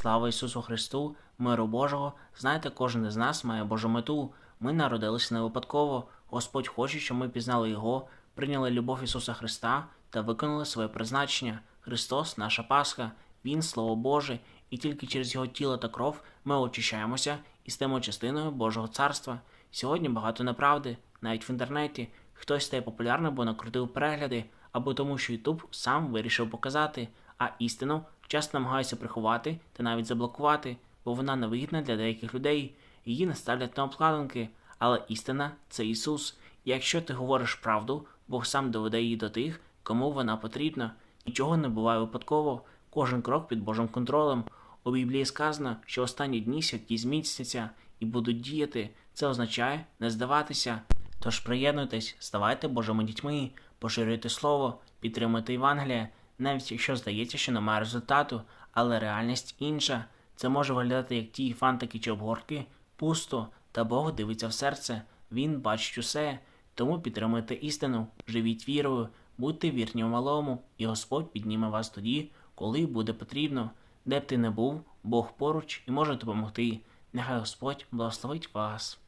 Слава Ісусу Христу, миру Божого. Знаєте, кожен із нас має Божу мету. Ми народилися не випадково. Господь хоче, щоб ми пізнали Його, прийняли любов Ісуса Христа та виконали своє призначення. Христос, наша Пасха, Він Слово Боже, і тільки через Його тіло та кров ми очищаємося і стаємо частиною Божого царства. Сьогодні багато неправди, навіть в інтернеті. Хтось стає популярним, бо накрутив перегляди, або тому, що Ютуб сам вирішив показати, а істину часто намагаються приховати та навіть заблокувати, бо вона невигідна для деяких людей. Її не ставлять на обкладинки. Але істина це Ісус. І якщо ти говориш правду, Бог сам доведе її до тих, кому вона потрібна. Нічого не буває випадково, кожен крок під Божим контролем. У Біблії сказано, що останні дні святі зміцняться і будуть діяти. Це означає не здаватися. Тож приєднуйтесь, ставайте Божими дітьми, поширюйте слово, підтримуйте Євангеліє, навіть якщо здається, що немає результату, але реальність інша. Це може виглядати як ті фантики чи обгортки, пусто, та Бог дивиться в серце, Він бачить усе. Тому підтримуйте істину, живіть вірою, будьте вірні в малому, і Господь підніме вас тоді, коли буде потрібно. Де б ти не був, Бог поруч і може допомогти. Нехай Господь благословить вас.